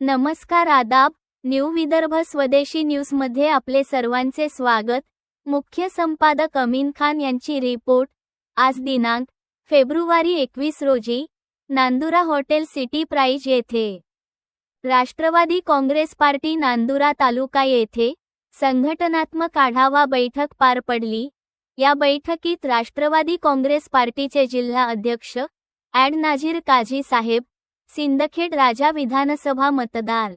नमस्कार आदाब न्यू विदर्भ स्वदेशी न्यूजमध्ये आपले सर्वांचे स्वागत. मुख्य संपादक अमीन खान यांची रिपोर्ट. आज दिनांक फेब्रुवारी एकवीस रोजी नांदुरा हॉटेल सिटी प्राईज येथे. राष्ट्रवादी काँग्रेस पार्टी नांदुरा तालुका येथे संघटनात्मक आढावा बैठक पार पडली. या बैठकीत राष्ट्रवादी काँग्रेस पार्टीचे जिल्हा अध्यक्ष ॲड नाझीर काझी साहेब सिंदखेड राजा विधानसभा मतदार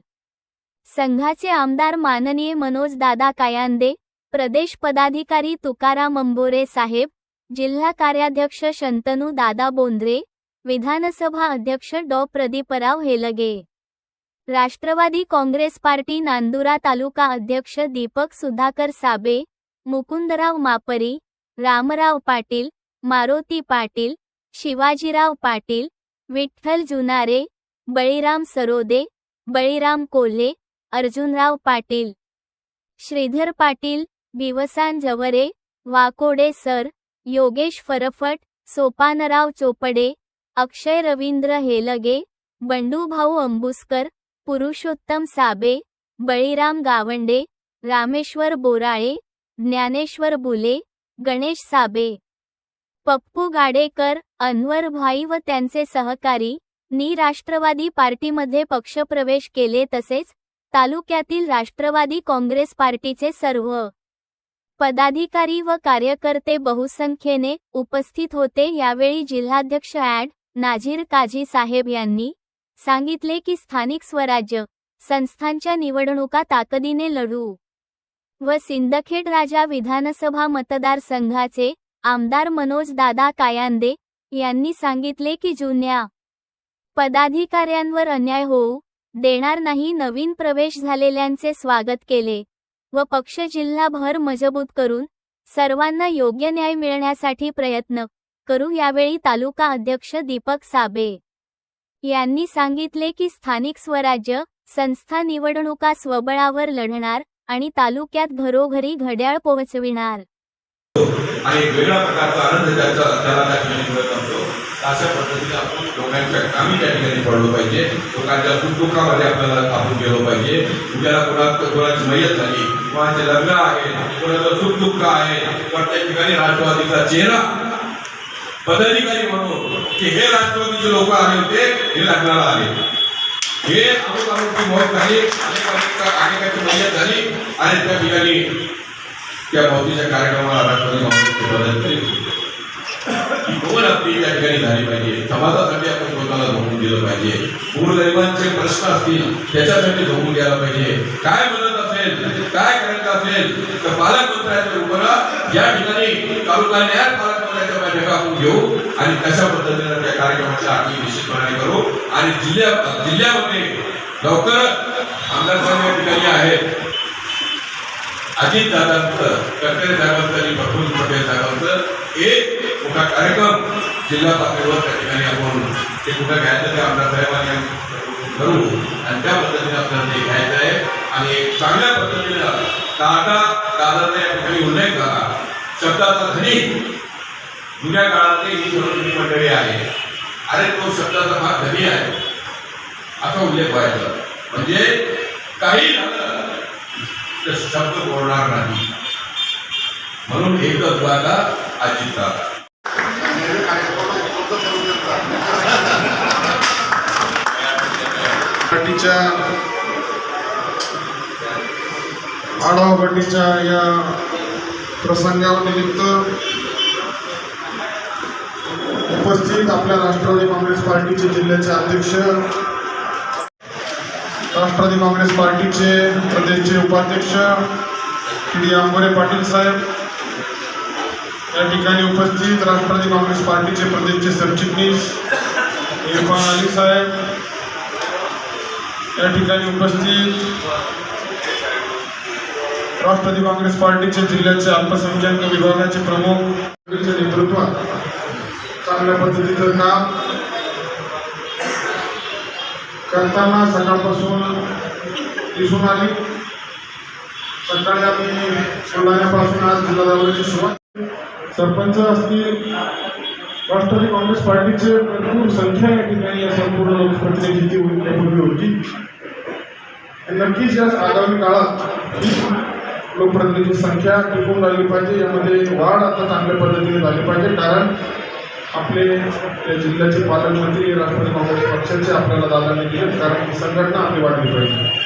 संघाचे आमदार माननीय मनोज दादा कायांदे प्रदेश पदाधिकारी तुकाराम अंबोरे साहेब जिल्हा कार्याध्यक्ष शंतनू दादा बोंद्रे विधानसभा अध्यक्ष डॉ. प्रदीपराव हेलगे. राष्ट्रवादी काँग्रेस पार्टी नांदुरा तालुका अध्यक्ष दीपक सुधाकर साबे मुकुंदराव मापरी रामराव पाटील मारोती पाटील शिवाजीराव पाटील विठ्ठल जुनारे बळीराम सरोदे बळीराम कोल्हे अर्जुनराव पाटील श्रीधर पाटील बिवसान जवरे वाकोडे सर योगेश फरफट सोपानराव चोपडे अक्षय रवींद्र हेलगे बंडूभाऊ अंबुसकर पुरुषोत्तम साबे बळीराम गावंडे रामेश्वर बोराळे ज्ञानेश्वर बुले गणेश साबे. पप्पू गाडेकर अनवर भाई व त्यांचे सहकारी नी राष्ट्रवादी पार्टीमध्ये पक्षप्रवेश केले तसेच तालुक्यातील राष्ट्रवादी काँग्रेस पार्टीचे सर्व पदाधिकारी व कार्यकर्ते बहुसंख्येने उपस्थित होते. यावेळी जिल्हाध्यक्ष ॲड नाझीर काझी साहेब यांनी सांगितले की स्थानिक स्वराज्य संस्थांच्या निवडणुका ताकदीने लढू. व सिंदखेड राजा विधानसभा मतदारसंघाचे आमदार मनोज दादा कायांदे यांनी सांगितले की जुन्या पदाधिकाऱ्यांवर अन्याय होऊ देणार नाही नवीन प्रवेश झालेल्यांचे स्वागत केले व पक्ष जिल्हाभर मजबूत करून सर्वांना योग्य न्याय मिळण्यासाठी प्रयत्न करू यावेळी तालुका अध्यक्ष दीपक साबे यांनी सांगितले की स्थानिक स्वराज्य संस्था निवडणुका स्वबळावर लढणार आणि तालुक्यात घरोघरी घड्याळ पोहोचविणार. आणि वेगळ्या प्रकारचा आनंद त्याचा त्याला त्या ठिकाणी मिळत असतो अशा पद्धतीने आपण लोकांच्या कामी त्या ठिकाणी पडलो पाहिजे. लोकांच्या सुखदुःखामध्ये आपल्याला आपण गेलो पाहिजे. उद्याला कोणा कोणाची मयत झाली कोणाचे लग्न आहे कोणाचं सुखदुःख आहे प्रत्येक ठिकाणी राष्ट्रवादीचा चेहरा पदाधिकारी म्हणून की हे राष्ट्रवादीचे लोक आले होते हे लग्नाला आले हे अमुक अमुकची मौत झाली अनेक अनेकाची मयत झाली आणि त्या ठिकाणी त्या भौतीच्या कार्यक्रमाला राष्ट्रवादी काँग्रेसचे पदाधिकारी कोण आपली त्या ठिकाणी झाली पाहिजे. समाजासाठी आपण स्वतःला झोपून दिलं पाहिजे. पूर्वगरिबांचे प्रश्न असतील त्याच्यासाठी झोपून द्यायला पाहिजे. काय म्हणत असेल काय करायचं असेल तर पालकमंत्र्याच्या रूपाला या ठिकाणी तालुका न्याय पालक बैठका घेऊ आणि कशा पद्धतीनं त्या कार्यक्रमाची आखणी निश्चितपणे करू. आणि जिल्ह्या जिल्ह्यामध्ये लवकर आमदार साहेब या ठिकाणी आहेत. अजित दादांचं कटरे साहेबांचं आणि प्रफुल्ल पटेल साहेबांचं एक मोठा कार्यक्रम जिल्हा पातळीवर त्या ठिकाणी आपण ते कुठं घ्यायचं ते आमदार साहेबांनी करू. आणि त्या पद्धतीने आपल्याला ते घ्यायचं आहे. आणि चांगल्या पद्धतीनं दादा दादाचा या ठिकाणी उल्लेख झाला. शब्दाचा धनी जुन्या काळातली ही सर्व मंडळी आहे. अरे तो शब्दाचा फार धनी आहे. असा उल्लेख व्हायचा म्हणजे काही झालं तर शब्द बोलणार नाही. म्हणून एकच दादा अजित पार्टीच्या आढावा पार्टीच्या या प्रसंगानिमित्त उपस्थित आपल्या राष्ट्रवादी काँग्रेस पार्टीचे जिल्ह्याचे अध्यक्ष राष्ट्रवादी काँग्रेस पार्टीचे प्रदेशचे उपाध्यक्ष श्री आंबोरे पाटील साहेब. या ठिकाणी उपस्थित राष्ट्रवादी काँग्रेस पार्टीचे प्रदेशचे सरचिटणीस इरफान अली साहेब. या ठिकाणी उपस्थित राष्ट्रवादी काँग्रेस पार्टीचे जिल्ह्याचे अल्पसंख्याक विभागाचे प्रमुख. नेतृत्वात चांगल्या पद्धतीचं काम करताना सकाळपासून दिसून आली. सकाळी आम्ही बुलढाण्यापासून आज जिल्हा दौऱ्याची सुरुवात सरपंच असतील राष्ट्रवादी काँग्रेस पार्टीचे भरपूर संख्या या ठिकाणी या संपूर्ण लोकप्रतिनिधीची यापूर्वी होती. नक्कीच या आगामी काळात लोकप्रतिनिधीची संख्या टिकून राहिली पाहिजे. यामध्ये वाढ आता चांगल्या पद्धतीने झाली पाहिजे. कारण आपले जिल्ह्याचे पालकमंत्री राष्ट्रवादी काँग्रेस पक्षाचे आपल्याला दादांनी दिले कारण ही संघटना आपली वाढली पाहिजे.